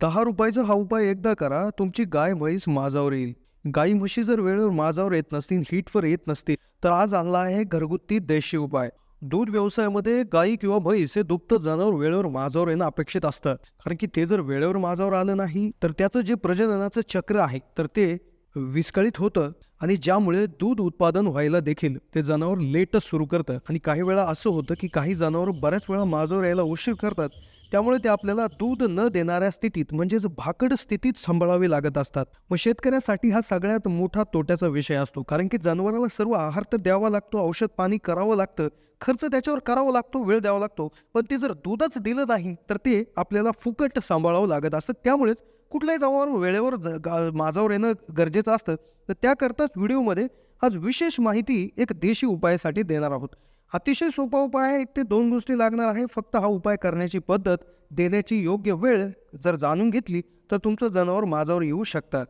दहा रुपयाचा हा उपाय एकदा करा तुमची गाय म्हैस माझावर येईल. गाई म्हशी जर वेळेवर माझावर येत नसतील हीटवर येत नसतील तर आज आणला आहे घरगुती देशी उपाय. दूध व्यवसायामध्ये गाई किंवा म्हैस हे दुप्त जनावर वेळेवर माझावर येणं अपेक्षित असतं. कारण की ते जर वेळेवर माझावर आलं नाही तर त्याचं जे प्रजननाचं चक्र आहे तर ते विस्कळीत होतं आणि ज्यामुळे दूध उत्पादन व्हायला देखील ते जनावर लेटच सुरू करतं. आणि काही वेळा असं होतं की काही जनावर बऱ्याच वेळा माझावर यायला उशीर करतात त्यामुळे ते आपल्याला दूध न देणाऱ्या स्थितीत म्हणजेच भाकड स्थितीत सांभाळावे लागत असतात. मग शेतकऱ्यासाठी हा सगळ्यात मोठा तोट्याचा विषय असतो. कारण की जनावराला सर्व आहार तर द्यावा लागतो औषध पाणी करावं लागतं खर्च त्याच्यावर करावा लागतो वेळ द्यावा लागतो. पण ते जर दूधच दिलं नाही तर ते आपल्याला फुकट सांभाळावं लागत असतं. त्यामुळेच कुठल्याही जनावर वेळेवर माझावर येणं गरजेचं असतं. तर त्याकरताच व्हिडिओमध्ये आज विशेष माहिती एक देशी उपायासाठी देणार आहोत. अतिशय सोपा उपाय आहे. एक ते दोन गोष्टी लागणार आहे. फक्त हा उपाय करण्याची पद्धत देण्याची योग्य वेळ जर जाणून घेतली तर तुमचं जनावर माझावर येऊ शकतात.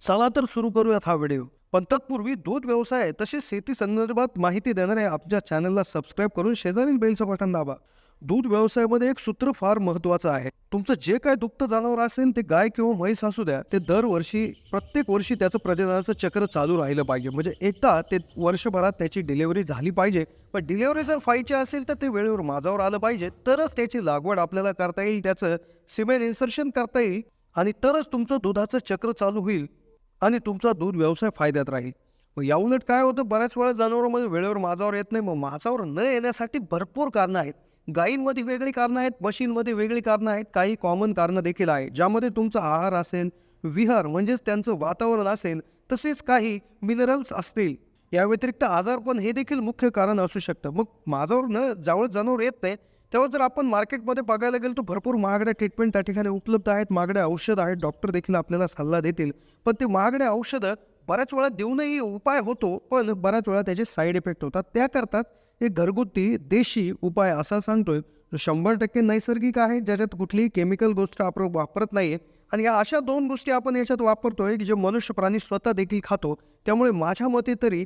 चला तर सुरू करूयात हा व्हिडिओ. पण तत्पूर्वी दूध व्यवसाय तसेच शेती संदर्भात माहिती देणाऱ्या आपल्या चॅनलला सबस्क्राईब करून शेजारील बेलचं बटन दाबा. दूध व्यवसायामध्ये एक सूत्र फार महत्त्वाचं आहे. तुमचं जे काय दुभतं जनावर असेल ते गाय किंवा म्हैस असू द्या ते दरवर्षी प्रत्येक वर्षी त्याचं प्रजननाचं चक्र चालू राहिलं पाहिजे. म्हणजे एकदा ते वर्षभरात त्याची डिलिव्हरी झाली पाहिजे. पण डिलिव्हरी जर व्हायची असेल तर ते वेळेवर माझावर आलं पाहिजे. तरच त्याची लागवड आपल्याला करता येईल त्याचं सिमेंट इन्सर्शन करता येईल आणि तरच तुमचं दुधाचं चक्र चालू होईल आणि तुमचा दूध व्यवसाय फायद्यात राहील. मग याउलट काय होतं? बऱ्याच वेळा जनावरांमध्ये वेळेवर माझावर येत नाही. मग माझावर न येण्यासाठी भरपूर कारणं आहेत. गायींमध्ये वेगळी कारणं आहेत मशीनमध्ये वेगळी कारणं आहेत काही कॉमन कारणं देखील आहेत ज्यामध्ये तुमचा आहार असेल विहार म्हणजेच त्यांचं वातावरण असेल तसेच काही मिनरल्स असतील. या व्यतिरिक्त आजारपण हे देखील मुख्य कारण असू शकतं. मग माझावर न ज्यावेळ जनावर येत नाही तेव्हा जर आपण मार्केटमध्ये बघायला गेलो तर भरपूर महागड्या ट्रीटमेंट त्या ठिकाणी उपलब्ध आहेत महागड्या औषधं आहेत. डॉक्टर देखील आपल्याला सल्ला देतील. पण ते महागड्या औषधं बऱ्याच वेळा देऊनही उपाय होतो पण बऱ्याच वेळा त्याचे साईड इफेक्ट होतात. त्याकरताच हे घरगुती देशी उपाय असा सांगतोय जो शंभर टक्के नैसर्गिक आहे ज्याच्यात कुठलीही केमिकल गोष्ट आपण वापरत नाहीये. आणि या अशा दोन गोष्टी आपण याच्यात वापरतोय की जे मनुष्य प्राणी स्वतः देखील खातो. त्यामुळे माझ्या मते तरी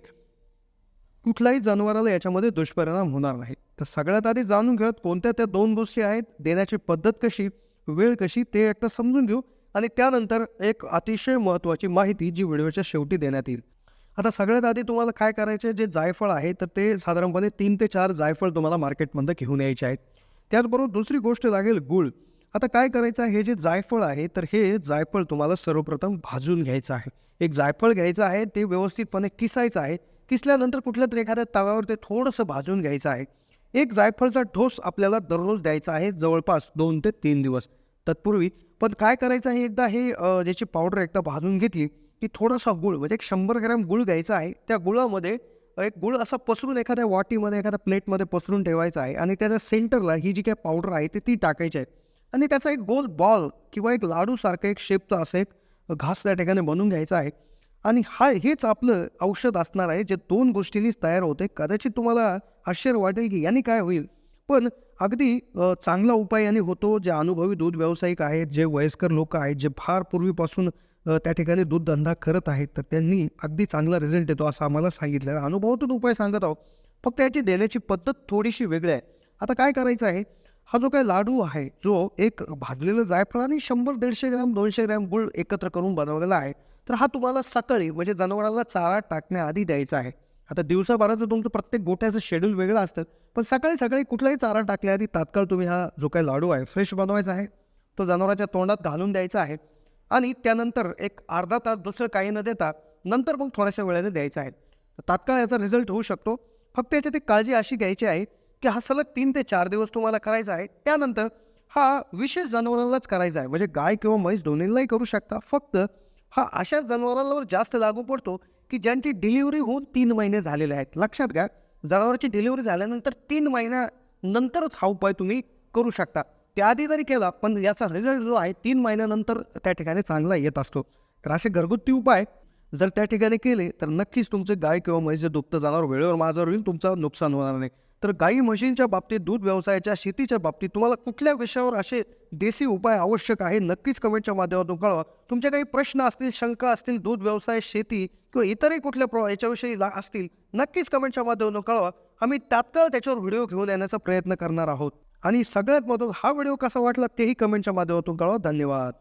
कुठल्याही जनावराला याच्यामध्ये दुष्परिणाम होणार नाही. तर सगळ्यात आधी जाणून घेऊयात कोणत्या त्या दोन गोष्टी आहेत देण्याची पद्धत कशी वेळ कशी ते एकदा समजून घेऊ. आणि त्यानंतर एक अतिशय महत्त्वाची माहिती जी व्हिडिओच्या शेवटी देण्यात येईल. आता सगळ्यात आधी तुम्हाला काय करायचं आहे जे जायफळ आहे तर ते साधारणपणे तीन ते चार जायफळ तुम्हाला मार्केटमध्ये घेऊन यायचे आहेत. त्याचबरोबर दुसरी गोष्ट लागेल गुळ. आता काय करायचं आहे हे जे जायफळ आहे तर हे जायफळ तुम्हाला सर्वप्रथम भाजून घ्यायचं आहे. एक जायफळ घ्यायचं आहे ते व्यवस्थितपणे किसायचं आहे. किसल्यानंतर कुठल्या तरी एखाद्या तव्यावर ते थोडंसं भाजून घ्यायचं आहे. एक जायफळचा ठोस आपल्याला दररोज द्यायचा आहे जवळपास दोन ते तीन दिवस. तत्पूर्वी पण काय करायचं आहे? एकदा हे ज्याची पावडर एकदा भाजून घेतली की थोडासा गुळ म्हणजे एक शंभर ग्रॅम गुळ घ्यायचा आहे. त्या गुळामध्ये एक गुळ असा पसरून एखाद्या वाटीमध्ये एखाद्या प्लेटमध्ये पसरून ठेवायचा आहे आणि त्याच्या सेंटरला ही जी काही पावडर आहे ती ती टाकायची आहे. आणि त्याचा एक गोल बॉल किंवा एक लाडूसारखं एक शेपचा असं एक घास त्या ठिकाणी बनवून घ्यायचा आहे. आणि हा हेच आपलं औषध असणार आहे जे दोन गोष्टींनीच तयार होते. कदाचित तुम्हाला आश्चर्य वाटेल की याने काय होईल. पण अगदी चांगला उपाय याने होतो जे अनुभवी दूध व्यावसायिक आहेत जे वयस्कर लोक आहेत जे फार पूर्वीपासून त्या ठिकाणी दूध धंदा करत आहेत तर त्यांनी अगदी चांगला रिझल्ट येतो असं आम्हाला सांगितलेला अनुभवातून उपाय सांगत आहोत. फक्त याची देण्याची पद्धत थोडीशी वेगळी आहे. आता काय करायचं आहे? हा जो काही लाडू आहे जो एक भाजलेलं जायफळ आणि शंभर दीडशे ग्रॅम दोनशे ग्रॅम गुळ एकत्र करून बनवलेला आहे तर हा तुम्हाला सकाळी म्हणजे जनावराला चारा टाकण्याआधी द्यायचा आहे. आता दिवसाभराचं तुमचं प्रत्येक गोठ्याचं शेड्यूल वेगळं असतं पण सकाळी सकाळी कुठलाही चारा टाकल्याआधी तात्काळ तुम्ही हा जो काही लाडू आहे फ्रेश बनवायचा आहे तो जनावराच्या तोंडात घालून द्यायचा आहे आणि त्यानंतर एक अर्धा तास दुसरं काही न देता नंतर मग थोड्याशा वेळाने द्यायचा आहे. तात्काळ याचा रिझल्ट होऊ शकतो. फक्त याच्यात एक काळजी अशी घ्यायची आहे की हा सलग तीन ते चार दिवस तुम्हाला करायचा आहे. त्यानंतर हा विशेष जनावरांनाच करायचा आहे. म्हणजे गाय किंवा म्हैस दोन्हीलाही करू शकता. फक्त हा अशा जनावरांवर जास्त लागू पडतो की ज्यांची डिलिव्हरी होऊन तीन महिने झालेले आहेत. लक्षात घ्या जनावरांची डिलिव्हरी झाल्यानंतर तीन महिन्यानंतरच हा उपाय तुम्ही करू शकता. त्याआधी जरी केला पण याचा रिझल्ट जो आहे तीन महिन्यानंतर त्या ठिकाणी चांगला येत असतो. तर असे घरगुती उपाय जर त्या ठिकाणी केले तर नक्कीच तुमचे गाय किंवा म्हैस दुभतं जाणार वेळेवर माझ्यावर होईल तुमचं नुकसान होणार नाही. तर गाई म्हशींच्या बाबतीत दूध व्यवसायाच्या शेतीच्या बाबतीत तुम्हाला कुठल्या विषयावर असे देसी उपाय आवश्यक आहे? नक्कीच कमेंटच्या माध्यमातून कळवा. तुमचे काही प्रश्न असतील शंका असतील दूध व्यवसाय शेती किंवा इतरही कुठल्या प्र याच्याविषयी ला असतील नक्कीच कमेंटच्या माध्यमातून कळवा. आम्ही तात्काळ त्याच्यावर व्हिडिओ घेऊन येण्याचा प्रयत्न करणार आहोत. आणि सगळ्यात महत्त्वाचं हा व्हिडिओ कसा वाटला तेही कमेंटच्या माध्यमातून कळवा. धन्यवाद.